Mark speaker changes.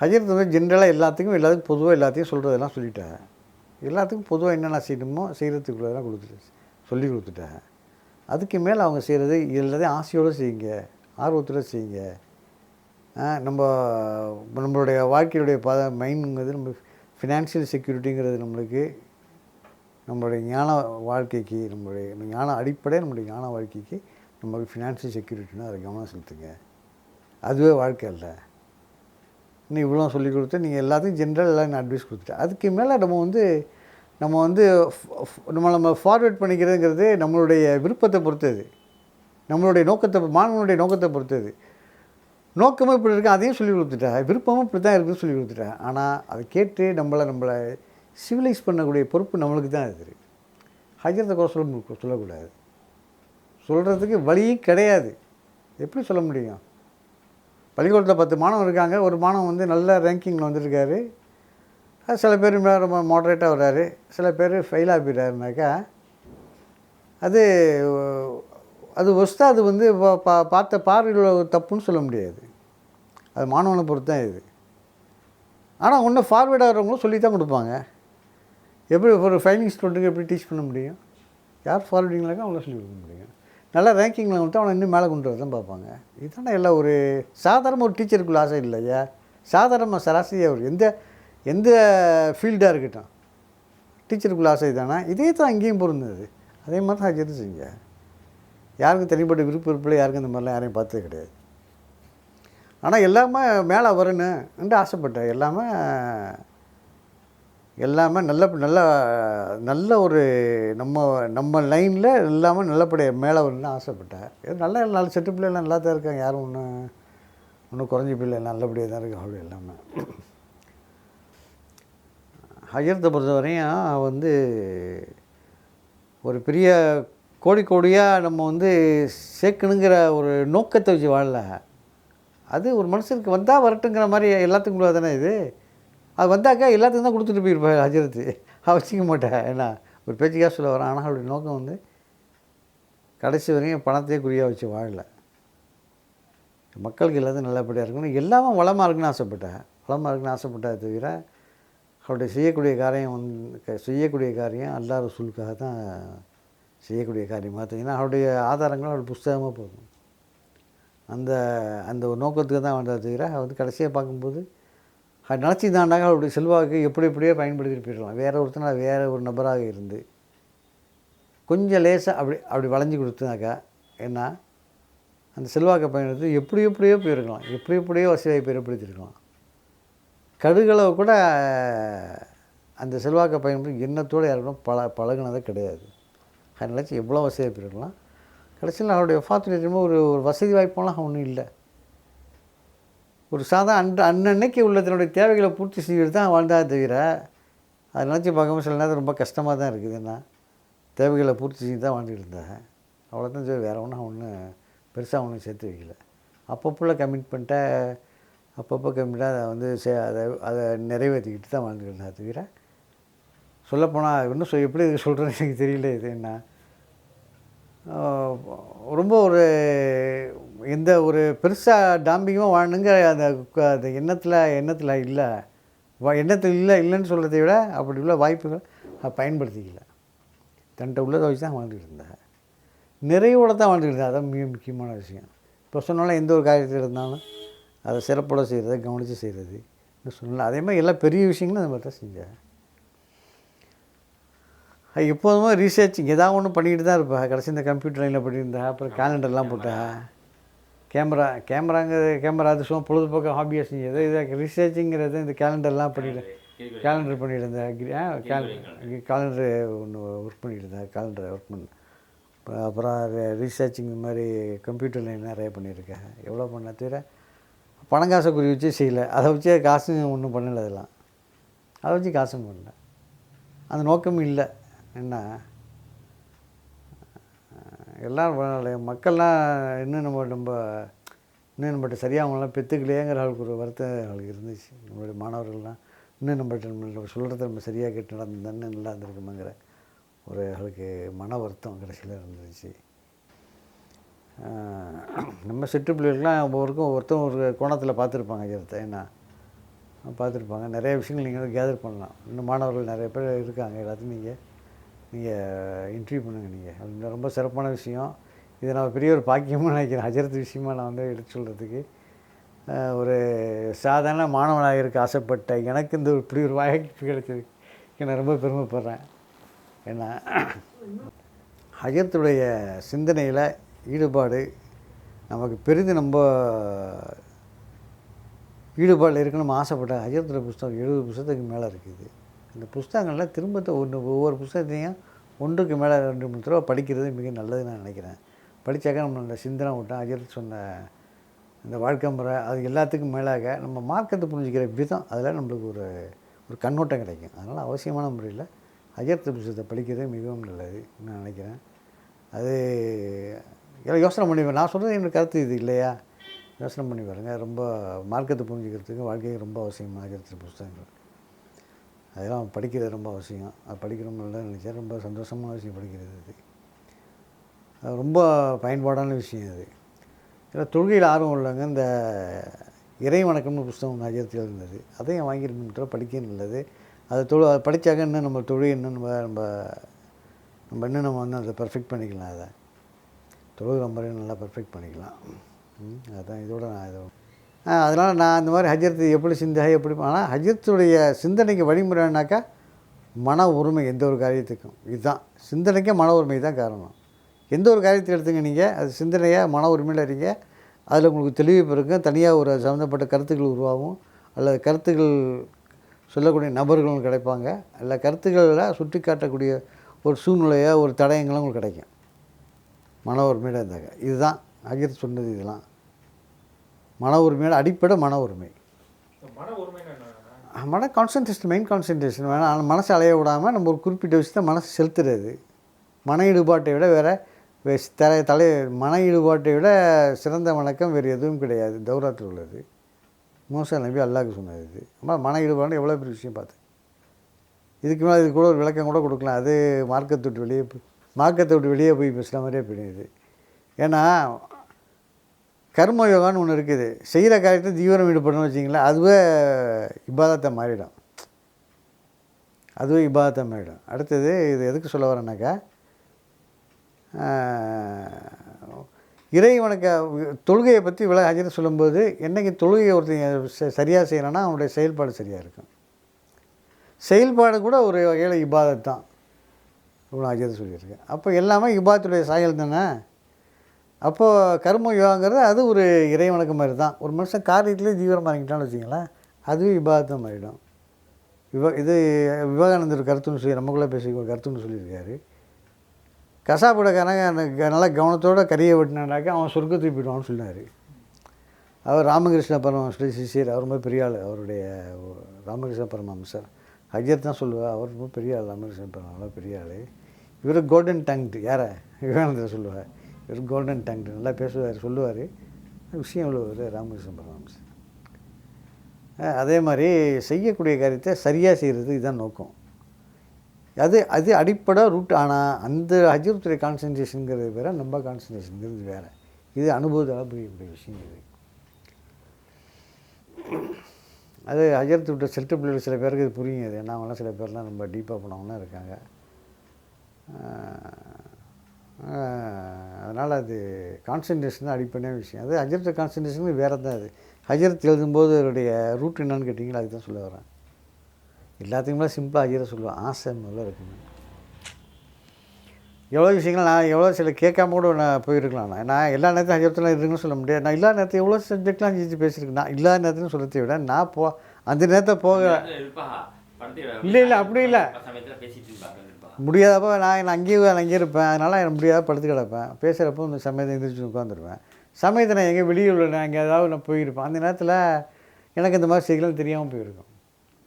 Speaker 1: ஹஜரத் வந்து ஜென்ரலாக எல்லாத்துக்கும் எல்லாத்துக்கும் பொதுவாக எல்லாத்தையும் சொல்கிறதெல்லாம் சொல்லிட்டேன் எல்லாத்துக்கும் பொதுவாக என்னென்ன செய்யணுமோ செய்கிறதுக்குள்ளதெல்லாம் கொடுத்துட்டு சொல்லி கொடுத்துட்டேன் அதுக்கு மேலே அவங்க செய்கிறது எல்லாத்தையும் ஆசையோடு செய்யுங்க ஆர்வத்தோடு செய்யுங்க. நம்ம நம்மளுடைய வாழ்க்கையுடைய பத மைண்டுங்கிறது நம்ம ஃபினான்ஷியல் செக்யூரிட்டிங்கிறது நம்மளுக்கு நம்மளுடைய ஞான வாழ்க்கைக்கு நம்மளுடைய ஞான அடிப்படை நம்மளுடைய ஞான வாழ்க்கைக்கு நம்மளுக்கு ஃபினான்ஷியல் செக்யூரிட்டினா அதை கவனம் செலுத்துங்க. அதுவே வாழ்க்கை இல்லை இன்னும் இவ்வளோ சொல்லி கொடுத்து நீங்கள் எல்லாத்தையும் ஜென்ரல் எல்லாம் அட்வைஸ் கொடுத்துட்டேன். அதுக்கு மேலே நம்ம வந்து நம்ம வந்து நம்ம நம்ம ஃபார்வேர்ட் பண்ணிக்கிறதுங்கிறது நம்மளுடைய விருப்பத்தை பொறுத்தது நம்மளுடைய நோக்கத்தை மாணவனுடைய நோக்கத்தை பொறுத்தது நோக்கமும் இப்படி இருக்கு அதையும் சொல்லி கொடுத்துட்டேன். விருப்பமும் இப்படி தான் இருக்குன்னு சொல்லி கொடுத்துட்டேன். ஆனால் அதை கேட்டு நம்மளை நம்மளை சிவிலைஸ் பண்ணக்கூடிய பொறுப்பு நம்மளுக்கு தான் இருக்குது ஹஜரத்தை கூட சொல்ல சொல்லக்கூடாது. சொல்கிறதுக்கு வழியும் கிடையாது. எப்படி சொல்ல முடியும்? பள்ளிக்கூடத்தில் பத்து மாணவன் இருக்காங்க. ஒரு மாணவன் வந்து நல்ல ரேங்கிங்கில் வந்திருக்காரு. சில பேர் ரொம்ப மாடரேட்டாக வர்றாரு சில பேர் ஃபெயிலாக போயிட்டாருனாக்கா அது அது ஒஸ்தாது வந்து பா- பார்த்த பார்வையில் தப்புன்னு சொல்ல முடியாது. அது மாணவனை பொறுத்து தான் இது. ஆனால் ஒன்று ஃபார்வேர்டாகிறவங்களும் சொல்லி தான் கொடுப்பாங்க. எப்படி ஒரு ஃபைனிங் ஸ்டூடெண்ட்டுக்கு எப்படி டீச் பண்ண முடியும்? யார் ஃபார்வேர்டிங்களாக்கா அவங்கள சொல்லி கொடுக்க முடியும். நல்லா ரேங்கிங்கில் வந்துட்டு அவனை இன்னும் மேலே கொண்டு வரதான் பார்ப்பாங்க. இதுதானே எல்லாம் ஒரு சாதாரண ஒரு டீச்சருக்குள்ள ஆசை இல்லையா சாதாரணமாக சராசரியாக ஒரு எந்த எந்த ஃபீல்டாக இருக்கட்டும். டீச்சருக்குள்ள ஆசை தானே? இதே தான் அங்கேயும் பொருந்தது. அதே மாதிரி தான் அஜித் செஞ்ச யாருக்கும் தனிப்பட்ட விருப்ப விருப்பில் யாருக்கும் இந்த மாதிரிலாம் யாரையும் பார்த்தது கிடையாது. ஆனால் எல்லாமே மேலே வரணுன்ட்டு ஆசைப்பட்டேன் எல்லாமே எல்லாமே நல்ல நல்ல நல்ல ஒரு நம்ம நம்ம லைனில் எல்லாமே நல்லபடியாக மேலே வரணும்னு ஆசைப்பட்டேன். இது நல்ல நல்ல செட்டு பிள்ளைலாம் நல்லா தான் இருக்காங்க. யாரும் ஒன்றும் ஒன்றும் குறைஞ்ச பிள்ளை நல்லபடியாக தான் இருக்கு அவ்வளோ எல்லாமே. ஹஜரத்தை பொறுத்தவரையும் வந்து ஒரு பெரிய கோடி கோடியாக நம்ம வந்து சேர்க்கணுங்கிற ஒரு நோக்கத்தை வச்சு வாழல. அது ஒரு மனுஷனுக்கு வந்தால் வரட்டுங்கிற மாதிரி எல்லாத்துக்கும் கூட தானே இது? அது வந்தாக்கா எல்லாத்துக்கும் தான் கொடுத்துட்டு போயிருப்பார் ஹஜரத்து அவன் வச்சுக்க மாட்டேன் ஏன்னா ஒரு பேச்சுக்காக சொல்ல வரேன். ஆனால் அவருடைய நோக்கம் வந்து கடைசி வரையும் பணத்தையே குறியாக வச்சு வாழலை. மக்களுக்கு எல்லாத்தையும் நல்லபடியாக இருக்கணும். எல்லாமே வளமாக இருக்குன்னு ஆசைப்பட்டேன் வளமாக இருக்குன்னு ஆசைப்பட்டதை தவிர அவருடைய செய்யக்கூடிய காரியம் வந்து க- செய்யக்கூடிய காரியம் அல்லா ரசூலுக்காக தான் செய்யக்கூடிய காரியமாக பார்த்தீங்கன்னா அவருடைய ஆதாரங்கள் அவருடைய புஸ்தகமாக போகும். அந்த அந்த ஒரு நோக்கத்துக்கு தான் வந்ததை தவிர அவர் வந்து கடைசியாக பார்க்கும்போது நினச்சிருந்தாண்டாங்க அவருடைய செல்வாக்கு எப்படி எப்படியோ பயன்படுத்திட்டு போயிடலாம் வேறு ஒருத்தனால வேற ஒரு நபராக இருந்து கொஞ்சம் லேசாக அப்படி அப்படி வளைஞ்சு கொடுத்தாக்கா என்ன? அந்த செல்வாக்கை பயன்படுத்தி எப்படி எப்படியோ போயிருக்கலாம். எப்படி எப்படியோ வசதியாக வாய்ப்பு கடுகளவு கூட அந்த செல்வாக்கை பயன்படுத்தி எண்ணத்தோடு யாருக்கும் பழ பழகுனதே கிடையாது. அது நினச்சி எவ்வளோ வசதியாக போயிருக்கலாம் கடைசியில் அவருடைய ஃபாத்துலேட்டமே ஒரு ஒரு வசதி வாய்ப்பெல்லாம் ஒன்றும் இல்லை. ஒரு சாதா அன்று அன்னன்னைக்கு உள்ள தன்னுடைய தேவைகளை பூர்த்தி செய்கிறது தான் வாழ்ந்தா தவிர அதை நினச்சி பார்க்கும்போது சில நேரம் ரொம்ப கஷ்டமாக தான் இருக்குது. என்ன? தேவைகளை பூர்த்தி செஞ்சு தான் வாழ்ந்துட்டு இருந்தாங்க. அவ்வளோதான் சரி வேறு ஒன்றும் ஒன்றும் பெருசாக ஒன்றும் சேர்த்து வைக்கல. அப்பப்போல கமிட்மெண்ட்டை அப்பப்போ கமிட்டாக அதை வந்து சே அதை அதை நிறைவேற்றிக்கிட்டு தான் வாழ்ந்துட்டு இருந்தா தவிர சொல்லப்போனால் இன்னும் சொல் எப்படி சொல்கிறேன்னு எனக்கு தெரியல இது என்ன? ரொம்ப ஒரு எந்த ஒரு பெருசாக டாம்பிங்கமாக வாழணுங்கிற அந்த அந்த எண்ணத்தில் எண்ணத்தில் இல்லை. வா எண்ணத்தில் இல்லை இல்லைன்னு சொல்கிறதை விட அப்படி உள்ள வாய்ப்புகள் அதை பயன்படுத்திக்கல. தன்ட்ட உள்ளதை வச்சு தான் வாழ்ந்துட்டு இருந்தேன் நிறைவோடு தான் வாழ்ந்துட்டு இருந்தேன் அதான் மிக முக்கியமான விஷயம். இப்போ சொன்னாலும் எந்த ஒரு காரியத்தில் இருந்தாலும் அதை சிறப்போட செய்கிறது கவனித்து செய்கிறது சொன்னல அதே மாதிரி எல்லா பெரிய விஷயங்களும் அதை மாதிரி தான் செஞ்சேன் எப்போதுமே ரீசர்ச்சிங் ஏதாவது ஒன்று பண்ணிக்கிட்டு தான் இருப்பேன் கடைசி இந்த கம்ப்யூட்டர் லைனில் பண்ணியிருந்தேன் அப்புறம் கேலண்டர்லாம் போட்டேன் கேமரா கேமராங்கிறது கேமரா அது சும்மா பொழுதுபோக்கு ஹாபியாக செஞ்சது இது ரிசர்ச்சிங்கிறது இந்த கேலண்டர்லாம் பண்ணிட்டு கேலண்டர் பண்ணிட்டு இருந்தேன் கேலண்டர் ஒன்று ஒர்க் பண்ணிட்டு இருந்தேன். கேலண்டர் ஒர்க் பண்ணேன் அப்புறம் ரீசர்ச்சிங் இந்த மாதிரி கம்ப்யூட்டர் லைன் நிறைய பண்ணியிருக்கேன். எவ்வளோ பண்ண தவிர பணம் காசை குறி வச்சு செய்யலை. அதை வச்சு காசு ஒன்றும் பண்ணலை அதெல்லாம். அதை வச்சு காசும் பண்ணல. அந்த நோக்கமும் இல்லை. என்ன? எல்லாம் மக்கள்லாம் இன்னும் நம்ம நம்ம இன்னும் நம்மகிட்ட சரியாக அவங்களாம் பெற்றுக்கலையேங்கிற அளவுக்கு ஒரு வருத்தம் அவளுக்கு இருந்துச்சு. நம்மளுடைய மாணவர்கள்லாம் இன்னும் நம்மகிட்ட நம்ம சொல்கிறத நம்ம சரியாக கேட்டு நடந்தேன்னு நல்லா இருந்திருக்குமாங்கிற ஒரு அவளுக்கு மன வருத்தம் கடைசியில் இருந்துச்சு. நம்ம சிட்டு பிள்ளைகளுக்கெல்லாம் ஒவ்வொருக்கும் ஒவ்வொருத்தரும் ஒரு கோணத்தில் பார்த்துருப்பாங்க ஐயத்தை என்ன? பார்த்துருப்பாங்க. நிறைய விஷயங்கள் நீங்கள் கேதர் பண்ணலாம். இன்னும் மாணவர்கள் நிறைய பேர் இருக்காங்க எல்லாத்தையும் நீங்கள் நீங்கள் இன்டர்வியூ பண்ணுங்கள் நீங்கள் அது ரொம்ப சிறப்பான விஷயம். இது நான் பெரிய ஒரு பாக்கியமாக நினைக்கிறேன். ஹஜரத் விஷயமா நான் வந்து எடுத்து சொல்கிறதுக்கு ஒரு சாதாரண மாணவனாக இருக்க ஆசைப்பட்ட எனக்கு இந்த ஒரு இப்படி ஒரு வாய்ப்பு கிடைச்சது. நான் ரொம்ப பெருமைப்படுறேன். ஏன்னா ஹஜரத்துடைய சிந்தனையில் ஈடுபாடு நமக்கு பெரிதும் ரொம்ப ஈடுபாடில் இருக்கணும்னு ஆசைப்பட்டேன் ஆசைப்பட்ட ஹஜரத்துடைய புஸ்தகம் எழுபது புஸ்தகத்துக்கு மேலே இருக்குது. இந்த புஸ்தகங்கள்லாம் திரும்ப ஒன்று ஒவ்வொரு புஸ்தகத்தையும் ஒன்றுக்கு மேலே ரெண்டு மூணு தடவை படிக்கிறது மிக நல்லதுன்னு நான் நினைக்கிறேன். படித்தாக்க நம்ம அந்த சிந்தனை விட்டோம் ஹஜரத் சொன்ன இந்த வாழ்க்கை முறை அது எல்லாத்துக்கும் மேலாக நம்ம மார்க்கத்தை புரிஞ்சுக்கிற விதம் அதில் நம்மளுக்கு ஒரு ஒரு கண்ணோட்டம் கிடைக்கும். அதனால் அவசியமான முறையில் அஜர்த்த புஸ்தகத்தை படிக்கிறது மிகவும் நல்லது நான் நினைக்கிறேன். அது எல்லாம் யோசனை பண்ணி நான் சொல்கிறது என்னோட கருத்து இது இல்லையா? யோசனை பண்ணி பாருங்கள் ரொம்ப மார்க்கத்தை புரிஞ்சுக்கிறதுக்கு வாழ்க்கைக்கு ரொம்ப அவசியமாக அஜர்த்த புஸ்தகங்கள். அதெல்லாம் படிக்கிறது ரொம்ப அவசியம். அது படிக்கணும் நினச்சா ரொம்ப சந்தோஷமான விஷயம் படிக்கிறது அது. அது ரொம்ப பயன்பாடான விஷயம் அது. இதில் தொழுகையில் ஆர்வம் உள்ளவங்க இந்த இறை வணக்கம்னு புஸ்தகம் அஜயத்தில் இருந்தது. அதையும் வாங்கி படிக்க நல்லது அதை தொழு அதை படித்தாக்க இன்னும் நம்ம தொழில் இன்னும் நம்ம நம்ம நம்ம இன்னும் நம்ம வந்து அதை பர்ஃபெக்ட் பண்ணிக்கலாம் அதை. தொழுகிற நம்ம நல்லா பர்ஃபெக்ட் பண்ணிக்கலாம். அதுதான் இதோட நான் இதை அதனால் நான் அந்த மாதிரி ஹஜரத் எப்படி சிந்தா எப்படி ஆனால் ஹஜரத்துடைய சிந்தனைக்கு வழிமுறைனாக்கா மன உரிமை எந்த ஒரு காரியத்துக்கும். இதுதான். சிந்தனைக்கே மன உரிமை தான் காரணம். எந்த ஒரு காரியத்தை எடுத்துங்க நீங்கள் அது சிந்தனையாக மன உரிமையில் இருங்க. அதில் உங்களுக்கு தெளிவு பிறக்கும். தனியாக ஒரு சம்மந்தப்பட்ட கருத்துக்கள் உருவாகும். அல்லது கருத்துக்கள் சொல்லக்கூடிய நபர்களும் கிடைப்பாங்க. அல்ல கருத்துக்களில் சுட்டி காட்டக்கூடிய ஒரு சூழ்நிலையோ ஒரு தடயங்களும் உங்களுக்கு கிடைக்கும். மன உரிமையில் இருந்தாங்க இதுதான். அகிர் சொன்னது இதெல்லாம். மன உரிமையோட அடிப்படை மன உரிமை.
Speaker 2: மன
Speaker 1: கான்சன்ட்ரேஷன் மெயின் கான்சன்ட்ரேஷன் வேணாம் ஆனால் மனசை அலைய விடாமல் நம்ம ஒரு குறிப்பிட்ட விஷயத்தை மனசு செலுத்துறது. மன ஈடுபாட்டை விட வேறு தலை தலை மன ஈடுபாட்டை விட சிறந்த வணக்கம் வேறு எதுவும் கிடையாது. தௌராத்தில் உள்ளது. மூசா நபி அல்லாஹ்க்கு சொன்னது இது. ஆனால் மன ஈடுபாடு எவ்வளோ பெரிய விஷயம் பார்த்து. இதுக்கு மேலே இது கூட ஒரு விளக்கம் கூட கொடுக்கலாம். அது மார்க்கத்தை விட்டு வெளியே போய் மார்க்கத்தை விட்டு வெளியே போய் பேசுகிற மாதிரியே போயிடுது. ஏன்னா கர்ம யோகான்னு ஒன்று இருக்குது. செய்கிற காரியத்தை தீவிரம் ஈடுபடணும்னு வச்சிங்களேன் அதுவே இபாதத்தை மாறிடும். அதுவே இபாதத்தை மாறிடும். அடுத்தது இது எதுக்கு சொல்ல வரேன்னாக்கா இறைவனுக்கு தொழுகையை பற்றி விள அஜித் சொல்லும்போது என்னைக்கு தொழுகையை ஒருத்தர் சரியாக செய்கிறான்னா அவனுடைய செயல்பாடு சரியாக இருக்கும். செயல்பாடு கூட ஒரு வகையில் இபாதத் தான் இவ்வளோ அஜித் சொல்லியிருக்கேன் அப்போ எல்லாமே இபாதத்துடைய சாயல் தானே? அப்போது கர்ம யோகாங்கிறது அது ஒரு இறைவணக்கம் மாதிரி தான் ஒரு மனுஷன் காரியத்திலே தீவிரமாக இறங்கிட்டான்னு வச்சிங்களேன் அதுவே இபாதத்தான் மாறிடும் விவ இது விவேகானந்தர் கருத்துன்னு சொல்லி நமக்குள்ளே பேசி கருத்துன்னு சொல்லியிருக்காரு. கசாப்பிடக்காரங்க நல்லா கவனத்தோட கறியை வெட்டினாக்கா அவன் சொர்க்கத்துக்கு போயிடுவான்னு சொன்னார். அவர் ராமகிருஷ்ண பரமஹம்சர் சிசியர் அவர் ரொம்ப பெரிய ஆள். அவருடைய ராமகிருஷ்ண பரமஹம்சர். ஹஜர் தான் சொல்லுவார் அவர் ரொம்ப பெரிய ஆள் ராமகிருஷ்ண பரமஹம்சர் பெரிய ஆள். இவர் கோல்டன் டங்க்டு யாரை? விவேகானந்தர் சொல்லுவார் கோல்டன் டங்க்டு நல்லா பேசுவார் சொல்லுவார். விஷயம் உள்ளவர் ராமகிருஷ்ண பரமஹம்சர் அதே மாதிரி செய்யக்கூடிய காரியத்தை சரியாக செய்கிறது இதுதான் நோக்கம். அது அது அடிப்படை ரூட் ஆனால் அந்த ஹஜ்ரத்துடைய கான்சன்ட்ரேஷனுங்கிறது வேறு நம்ம கான்சன்ட்ரேஷனுங்கிறது வேறு. இது அனுபவத்தால் புரியக்கூடிய விஷயம் இது. அது ஹஜரத்து விட்ட செல்ட்டு பிள்ளைகள் சில பேருக்கு இது புரியும். அது ஏன்னா அவங்களாம் சில பேர்லாம் ரொம்ப டீப்பாக போனவங்களாம் இருக்காங்க. அதனால் அது கான்சன்ட்ரேஷன் தான் அடிப்படையான விஷயம். அது ஹஜரத்து கான்சன்ட்ரேஷன் வேறு தான் அது. ஹஜரத் எழுதும்போது அவருடைய ரூட் என்னன்னு கேட்டிங்களா? அதுக்கு தான் சொல்ல வரேன். எல்லாத்துக்குமே சிம்பிளாக ஹஜரை சொல்லுவேன். ஆசை முதல்ல இருக்கணும் எவ்வளோ விஷயங்கள் நான் எவ்வளோ சில கேட்காம கூட நான் போயிருக்கலாம். நான் நான் எல்லா நேரத்தையும் ஹஜரத்துலாம் இருக்குன்னு சொல்ல முடியாது. நான் எல்லா நேரத்தையும் எவ்வளோ சப்ஜெக்ட்லாம் செஞ்சு பேசியிருக்கேன். நான் இல்லாத நேரத்தையும் சொல்கிறத விட நான் போ அந்த நேரத்தை போக இல்ல, இல்ல, அப்படி இல்ல. முடியாதப்போ நான் நான் அங்கேயே நான் அங்கேயே இருப்பேன். அதனால் எனக்கு முடியாத படுத்து கிடப்பேன். பேசுகிறப்போ இந்த சமயத்தை எந்திரிச்சு உட்காந்துருவேன் சமயத்தை நான் எங்கே வெளியூரில் நான் எங்கே ஏதாவது நான் போயிருப்பேன். அந்த நேரத்தில் எனக்கு இந்த மாதிரி செய்திலாம் தெரியாமல் போயிருக்கும்.